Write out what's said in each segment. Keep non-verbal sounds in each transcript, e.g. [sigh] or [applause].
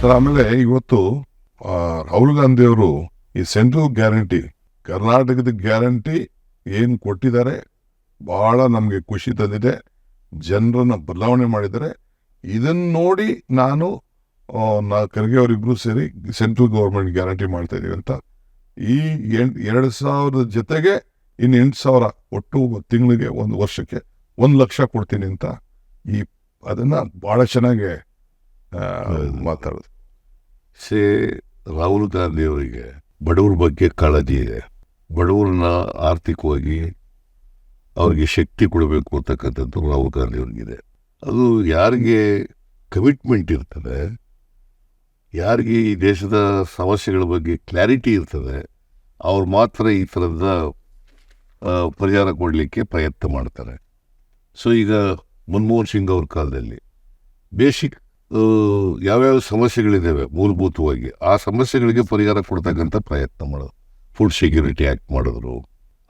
Sir, ಆಮೇಲೆ ಇವತ್ತು ರಾಹುಲ್ ಗಾಂಧಿ ಅವರು ಈ ಸೆಂಟ್ರಲ್ ಗ್ಯಾರಂಟಿ, ಕರ್ನಾಟಕದ ಗ್ಯಾರಂಟಿ ಏನು ಕೊಟ್ಟಿದ್ದಾರೆ ಬಹಳ ನಮಗೆ ಖುಷಿ ತಂದಿದೆ, ಜನರನ್ನು ಬದಲಾವಣೆ ಮಾಡಿದ್ದಾರೆ. ಇದನ್ನು ನೋಡಿ ನಾನು ನಾ ಖರ್ಗೆ ಅವರಿಬ್ಬರು ಸೇರಿ ಸೆಂಟ್ರಲ್ ಗೌರ್ಮೆಂಟ್ ಗ್ಯಾರಂಟಿ ಮಾಡ್ತಾ ಇದ್ದೀವಿ ಅಂತ. ಈ ಎಂಟು ಎರಡು ಸಾವಿರದ ಜೊತೆಗೆ ಇನ್ನು ಎಂಟು ಸಾವಿರ ಒಟ್ಟು ತಿಂಗಳಿಗೆ ಒಂದು ವರ್ಷಕ್ಕೆ ಒಂದು ಲಕ್ಷ ಕೊಡ್ತೀನಿ ಅಂತ. ಈ, ಅದನ್ನು ಭಾಳ ಚೆನ್ನಾಗಿ ಮಾತಾಡೋದು. ಸೇ ರಾಹುಲ್ ಗಾಂಧಿ ಅವರಿಗೆ ಬಡವರ ಬಗ್ಗೆ ಕಾಳಜಿ ಇದೆ. ಬಡವ್ರನ್ನ ಆರ್ಥಿಕವಾಗಿ ಅವ್ರಿಗೆ ಶಕ್ತಿ ಕೊಡಬೇಕು ಅಂತಕ್ಕಂಥದ್ದು ರಾಹುಲ್ ಗಾಂಧಿ ಅವ್ರಿಗಿದೆ. ಅದು ಯಾರಿಗೆ ಕಮಿಟ್ಮೆಂಟ್ ಇರ್ತದೆ ಯಾರಿಗೆ ಈ ದೇಶದ ಸಮಸ್ಯೆಗಳ ಬಗ್ಗೆ ಕ್ಲಾರಿಟಿ ಇರ್ತದೆ ಅವ್ರು ಮಾತ್ರ ಈ ಥರದ ಪರಿಹಾರ ಕೊಡಲಿಕ್ಕೆ ಪ್ರಯತ್ನ ಮಾಡ್ತಾರೆ. ಸೊ ಈಗ ಮನಮೋಹನ್ ಸಿಂಗ್ ಅವ್ರ ಕಾಲದಲ್ಲಿ ಬೇಸಿಕ್ ಯಾವ್ಯಾವ ಸಮಸ್ಯೆಗಳಿದ್ದಾವೆ ಮೂಲಭೂತವಾಗಿ ಆ ಸಮಸ್ಯೆಗಳಿಗೆ ಪರಿಹಾರ ಕೊಡ್ತಕ್ಕಂಥ ಪ್ರಯತ್ನ ಮಾಡೋದು. ಫುಡ್ ಸೆಕ್ಯೂರಿಟಿ ಆಕ್ಟ್ ಮಾಡಿದ್ರು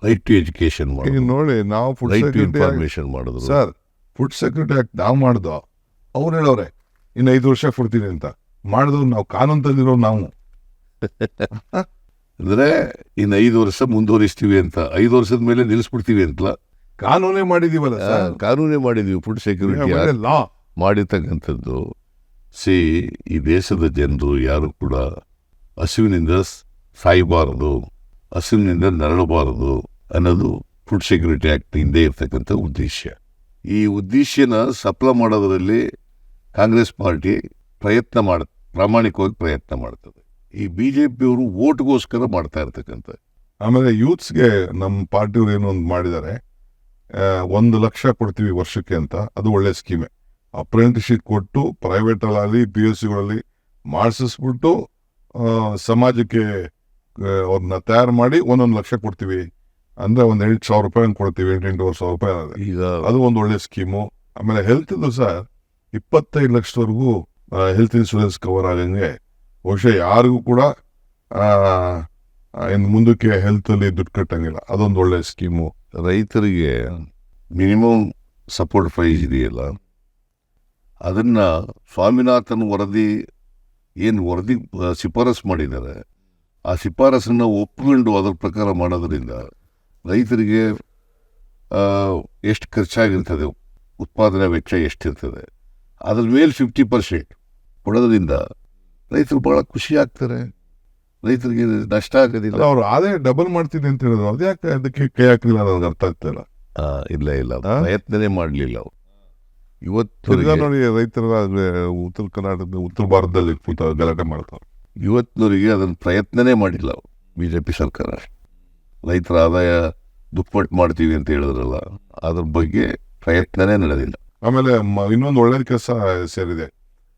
ರೈಟ್ ಟು ಎಜುಕೇಶನ್ ಮಾಡಿ ಮಾಡಿದ್ರು ನೋಡಿ ನಾವು food right to security information ಮಾಡಿದ್ರು. ಸರ್ ಫುಡ್ ಸೆಕ್ಯೂರಿಟಿ ಆಕ್ಟ್ ನಾವು ಮಾಡ್ದೋ ಅವ್ರು ಹೇಳೋರೆ ಇನ್ನು ಐದು ವರ್ಷ ಕೊಡ್ತೀನಿ ಅಂತ. ಮಾಡಿದವ್ರು ನಾವು [laughs] ಕಾನೂನು ತಂದಿರೋ ನಾವು. ಅಂದರೆ ಇನ್ನು ಐದು ವರ್ಷ ಮುಂದುವರಿಸ್ತೀವಿ ಅಂತ ಐದು ವರ್ಷದ ಮೇಲೆ ನಿಲ್ಲಿಸ್ಬಿಡ್ತೀವಿ ಅಂತಲ್ಲ? ಕಾನೂನೇ ಮಾಡಿದೀವಲ್ಲ ಕಾನೂನೇ ಮಾಡಿದೀವಿ ಫುಡ್ ಸೆಕ್ಯೂರಿಟಿ ಲಾ ಮಾಡಿರ್ತಕ್ಕಂಥದ್ದು. ಸಿ, ಈ ದೇಶದ ಜನರು ಯಾರು ಕೂಡ ಹಸಿವಿನಿಂದ ಸಾಯಬಾರದು, ಹಸಿವಿನಿಂದ ನರಳಬಾರದು ಅನ್ನೋದು ಫುಡ್ ಸೆಕ್ಯೂರಿಟಿ ಆ್ಯಕ್ಟ್ ಹಿಂದೆ ಇರ್ತಕ್ಕಂಥ ಉದ್ದೇಶ. ಈ ಉದ್ದೇಶನ ಸಫಲ ಮಾಡೋದರಲ್ಲಿ ಕಾಂಗ್ರೆಸ್ ಪಾರ್ಟಿ ಪ್ರಯತ್ನ ಮಾಡ, ಪ್ರಾಮಾಣಿಕವಾಗಿ ಪ್ರಯತ್ನ ಮಾಡ್ತದೆ. ಈ ಬಿ ಜೆ ಪಿಯವರು ಓಟ್ಗೋಸ್ಕರ ಮಾಡ್ತಾ ಇರ್ತಕ್ಕಂಥ ಆಮೇಲೆ ಯೂತ್ಸ್ಗೆ ನಮ್ಮ ಪಾರ್ಟಿಯವ್ರು ಏನೋ ಒಂದು ಮಾಡಿದ್ದಾರೆ ಒಂದು ಲಕ್ಷ ಕೊಡ್ತೀವಿ ವರ್ಷಕ್ಕೆ ಅಂತ, ಅದು ಒಳ್ಳೆ ಸ್ಕೀಮೆ. ಅಪ್ರೆಂಟಿಸ್ಶಿಪ್ ಕೊಟ್ಟು ಪ್ರೈವೇಟ್ ಅಲ್ಲಿ ಪಿ ಯು ಸಿಗಳಲ್ಲಿ ಮಾಡಿಸಿಸ್ಬಿಟ್ಟು ಸಮಾಜಕ್ಕೆ ಅವ್ರನ್ನ ತಯಾರು ಮಾಡಿ ಒಂದೊಂದು ಲಕ್ಷ ಕೊಡ್ತೀವಿ. ಅಂದ್ರೆ ಒಂದ್ ಎಂಟು ಸಾವಿರ ರೂಪಾಯಿ ಹಂಗೆ ಕೊಡ್ತೀವಿ ಎಂಟು ಎಂಟೂವರೆ ಸಾವಿರ ರೂಪಾಯಿ. ಈಗ ಅದು ಒಂದು ಒಳ್ಳೆ ಸ್ಕೀಮು. ಆಮೇಲೆ ಹೆಲ್ತ್ ಸರ್ ಇಪ್ಪತ್ತೈದು ಲಕ್ಷದವರೆಗೂ ಹೆಲ್ತ್ ಇನ್ಶೂರೆನ್ಸ್ ಕವರ್ ಆಗಂಗೆ ಬಹುಶಃ ಯಾರಿಗೂ ಕೂಡ ಇನ್ನು ಮುಂದಕ್ಕೆ ಹೆಲ್ತ್ ಅಲ್ಲಿ ದುಡ್ಡು ಕಟ್ಟಂಗಿಲ್ಲ. ಅದೊಂದು ಒಳ್ಳೆ ಸ್ಕೀಮು. ರೈತರಿಗೆ ಮಿನಿಮಮ್ ಸಪೋರ್ಟ್ ಪ್ರೈಸ್ ಇದೆಯಲ್ಲ? ಅದನ್ನ ಸ್ವಾಮಿನಾಥನ್ ವರದಿ ಏನು ವರದಿ ಶಿಫಾರಸು ಮಾಡಿದ್ದಾರೆ ಆ ಶಿಫಾರಸನ್ನು ಒಪ್ಪಿಕೊಂಡು ಅದರ ಪ್ರಕಾರ ಮಾಡೋದರಿಂದ ರೈತರಿಗೆ ಎಷ್ಟು ಖರ್ಚಾಗಿರ್ತದೆ ಉತ್ಪಾದನಾ ವೆಚ್ಚ ಎಷ್ಟಿರ್ತದೆ ಅದ್ರ ಮೇಲೆ ಫಿಫ್ಟಿ ಪರ್ಸೆಂಟ್ ಕೊಡೋದ್ರಿಂದ ರೈತರು ಭಾಳ ಖುಷಿ ಆಗ್ತಾರೆ. ರೈತರಿಗೆ ನಷ್ಟ ಆಗೋದಿಲ್ಲ. ಅವರು ಆದಾಯ ಡಬಲ್ ಮಾಡ್ತೀನಿ ಅಂತ ಹೇಳಿದ್ರು. ಅದ್ಯಾಕೆ ಅದಕ್ಕೆ ಕೈ ಹಾಕಲಿಲ್ಲ ನನಗೆ ಅರ್ಥ ಆಗ್ತಿಲ್ಲ ಇಲ್ಲೇ. ಇಲ್ಲ? ಪ್ರಯತ್ನನೇ ಮಾಡಲಿಲ್ಲ ಅವ್ರು. ಇವತ್ತು ನೋಡಿ ರೈತರ ಉತ್ತರ ಕರ್ನಾಟಕ ಉತ್ತರ ಭಾರತದಲ್ಲಿ ಕೂತ ಗಲಾಟೆ ಮಾಡ್ತಾರೆ ಇವತ್ತಿನವರಿಗೆ ಅದನ್ನು ಪ್ರಯತ್ನನೇ ಮಾಡಿಲ್ಲ ಬಿ ಜೆ ಪಿ ಸರ್ಕಾರ. ರೈತರ ಆದಾಯ ದುಪ್ಪಟ್ಟು ಮಾಡ್ತೀವಿ ಅಂತ ಹೇಳಿದ್ರಲ್ಲ ಅದ್ರ ಬಗ್ಗೆ ಪ್ರಯತ್ನನೇ ನಡೆದಿಲ್ಲ. ಆಮೇಲೆ ಇನ್ನೊಂದು ಒಳ್ಳೆ ಕೆಲಸ ಸೇರಿದೆ.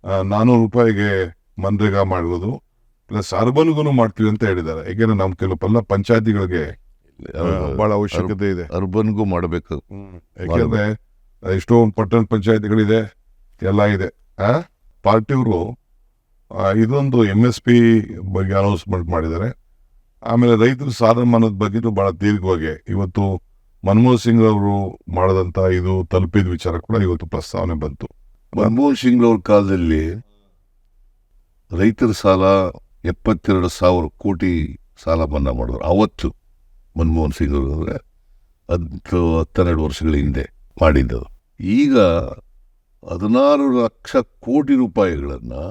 ಆ, ನಾನೂರು ರೂಪಾಯಿಗೆ ಮನ್ರೇಗಾ ಮಾಡಿರೋದು ಪ್ಲಸ್ ಅರ್ಬನ್ಗೂ ಮಾಡ್ತೀವಿ ಅಂತ ಹೇಳಿದ್ದಾರೆ. ಯಾಕೆಂದ್ರೆ ನಮ್ಮ ಕೆಲವು ಪಂಚಾಯತಿಗಳಿಗೆ ಬಹಳ ಅವಶ್ಯಕತೆ ಇದೆ. ಅರ್ಬನ್ಗೂ ಮಾಡಬೇಕು. ಯಾಕೆಂದ್ರೆ ಎಷ್ಟೊಂದು ಪಟ್ಟಣ ಪಂಚಾಯತಿಗಳಿದೆ, ಎಲ್ಲ ಇದೆ. ಆ? ಪಾರ್ಟಿಯವರು ಇದೊಂದು ಎಂ ಎಸ್ ಪಿ ಬಗ್ಗೆ ಅನೌನ್ಸ್ಮೆಂಟ್ ಮಾಡಿದ್ದಾರೆ. ಆಮೇಲೆ ರೈತರ ಸಾಲ ಮನ್ನದ ಬಗ್ಗೆನೂ ಬಹಳ ದೀರ್ಘವಾಗಿ ಇವತ್ತು ಮನಮೋಹನ್ ಸಿಂಗ್ ಅವರು ಮಾಡದಂತ ಇದು ತಲುಪಿದ ವಿಚಾರ ಕೂಡ ಇವತ್ತು ಪ್ರಸ್ತಾವನೆ ಬಂತು. ಮನಮೋಹನ್ ಸಿಂಗ್ ಅವ್ರ ಕಾಲದಲ್ಲಿ ರೈತರ ಸಾಲ ಎಪ್ಪತ್ತೆರಡು ಸಾವಿರ ಕೋಟಿ ಸಾಲ ಮನ್ನಾ ಮಾಡಿದ್ರು. ಅವತ್ತು ಮನಮೋಹನ್ ಸಿಂಗ್ ಅವರು ಹತ್ತು ಹತ್ತೆರಡು ವರ್ಷಗಳ ಹಿಂದೆ ಮಾಡಿದ್ದು. ಈಗ ಹದಿನಾರು ಲಕ್ಷ ಕೋಟಿ ರೂಪಾಯಿಗಳನ್ನು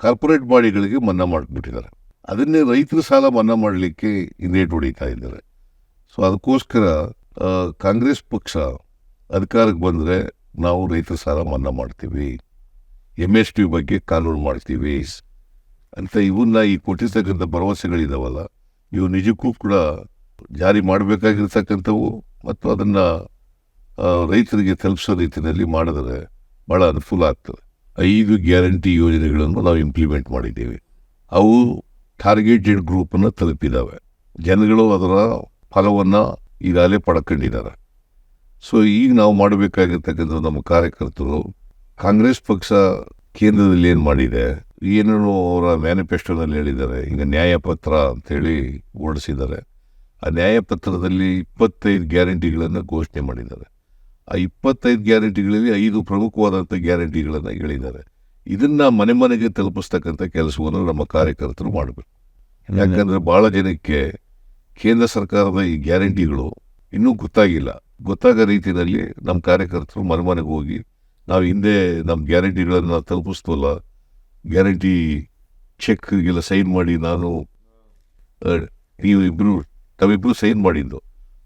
ಕಾರ್ಪೊರೇಟ್ ಬಾಡಿಗಳಿಗೆ ಮನ್ನಾ ಮಾಡಿಬಿಟ್ಟಿದ್ದಾರೆ. ಅದನ್ನೇ ರೈತರ ಸಾಲ ಮನ್ನಾ ಮಾಡಲಿಕ್ಕೆ ಹಿಂದೇಟು ಹೊಡಿತಾ ಇದ್ದಾರೆ. ಸೊ ಅದಕ್ಕೋಸ್ಕರ ಕಾಂಗ್ರೆಸ್ ಪಕ್ಷ ಅಧಿಕಾರಕ್ಕೆ ಬಂದರೆ ನಾವು ರೈತರ ಸಾಲ ಮನ್ನಾ ಮಾಡ್ತೀವಿ. ಎಂ ಎಸ್ ಟಿ ಬಗ್ಗೆ ಕಾನೂನು ಮಾಡ್ತೀವಿ. ಅಂತ ಇವನ್ನ ಈ ಕೊಟ್ಟಿರ್ತಕ್ಕಂಥ ಭರವಸೆಗಳಿದಾವಲ್ಲ, ಇವು ನಿಜಕ್ಕೂ ಕೂಡ ಜಾರಿ ಮಾಡಬೇಕಾಗಿರ್ತಕ್ಕಂಥವು ಮತ್ತು ಅದನ್ನು ರೈತರಿಗೆ ತಲುಪಿಸೋ ರೀತಿಯಲ್ಲಿ ಮಾಡಿದರೆ ಭಾಳ ಅನುಕೂಲ ಆಗ್ತದೆ. ಐದು ಗ್ಯಾರಂಟಿ ಯೋಜನೆಗಳನ್ನು ನಾವು ಇಂಪ್ಲಿಮೆಂಟ್ ಮಾಡಿದ್ದೀವಿ. ಅವು ಟಾರ್ಗೆಟೆಡ್ ಗ್ರೂಪನ್ನು ತಲುಪಿದ್ದಾವೆ ಜನಗಳು ಅದರ ಫಲವನ್ನು ಈಗಾಗಲೇ ಪಡ್ಕೊಂಡಿದ್ದಾರೆ. ಸೊ ಈಗ ನಾವು ಮಾಡಬೇಕಾಗಿರ್ತಕ್ಕಂಥ ನಮ್ಮ ಕಾರ್ಯಕರ್ತರು, ಕಾಂಗ್ರೆಸ್ ಪಕ್ಷ ಕೇಂದ್ರದಲ್ಲಿ ಏನು ಮಾಡಿದೆ? ಏನೇನು ಅವರ ಮ್ಯಾನಿಫೆಸ್ಟೋದಲ್ಲಿ ಹೇಳಿದ್ದಾರೆ? ಈಗ ನ್ಯಾಯಪತ್ರ ಅಂತೇಳಿ ಓಡಿಸಿದ್ದಾರೆ ಆ ನ್ಯಾಯಪತ್ರದಲ್ಲಿ ಇಪ್ಪತ್ತೈದು ಗ್ಯಾರಂಟಿಗಳನ್ನು ಘೋಷಣೆ ಮಾಡಿದ್ದಾರೆ. ಆ ಇಪ್ಪತ್ತೈದು ಗ್ಯಾರಂಟಿಗಳಲ್ಲಿ ಐದು ಪ್ರಮುಖವಾದಂಥ ಗ್ಯಾರಂಟಿಗಳನ್ನು ಹೇಳಿದ್ದಾರೆ. ಇದನ್ನು ಮನೆ ಮನೆಗೆ ತಲುಪಿಸ್ತಕ್ಕಂಥ ಕೆಲಸವನ್ನು ನಮ್ಮ ಕಾರ್ಯಕರ್ತರು ಮಾಡಬೇಕು. ಯಾಕಂದ್ರೆ ಭಾಳ ಜನಕ್ಕೆ ಕೇಂದ್ರ ಸರ್ಕಾರದ ಈ ಗ್ಯಾರಂಟಿಗಳು ಇನ್ನೂ ಗೊತ್ತಾಗಿಲ್ಲ. ಗೊತ್ತಾಗೋ ರೀತಿಯಲ್ಲಿ ನಮ್ಮ ಕಾರ್ಯಕರ್ತರು ಮನೆ ಮನೆಗೆ ಹೋಗಿ ನಾವು ಹಿಂದೆ ನಮ್ಮ ಗ್ಯಾರಂಟಿಗಳನ್ನು ತಲುಪಿಸ್ತವಲ್ಲ ಗ್ಯಾರಂಟಿ ಚೆಕ್ಗೆಲ್ಲ ಸೈನ್ ಮಾಡಿ ನಾನು ನೀವು ಇಬ್ಬರು ತಾವಿಬ್ಬರು ಸೈನ್ ಮಾಡಿದ್ದು.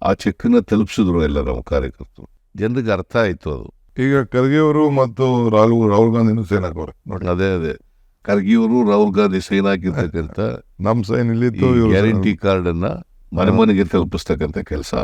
ಆ ಚೆಕ್ಕನ್ನು ತಲುಪಿಸಿದ್ರು ಎಲ್ಲ ನಮ್ಮ ಕಾರ್ಯಕರ್ತರು. ಜನರಿಗೆ ಅರ್ಥ ಆಯ್ತು ಅದು. ಈಗ ಖರ್ಗೆಯವರು ಮತ್ತು ರಾಹುಲ್ ರಾಹುಲ್ ಗಾಂಧಿನೂ ಸೈನ್ ಹಾಕೋರೆ ನೋಡಿ. ಅದೇ ಅದೇ. ಖರ್ಗೆಯವರು ರಾಹುಲ್ ಗಾಂಧಿ ಸೈನ್ ಹಾಕಿರ್ತಕ್ಕಂಥ ನಮ್ ಸೈನ್ ಇಲ್ಲಿ ಗ್ಯಾರಂಟಿ ಕಾರ್ಡ್ ಅನ್ನ ಮನೆ ಮನೆಗೆ ತಲುಪಿಸ್ತಕ್ಕಂಥ ಕೆಲಸ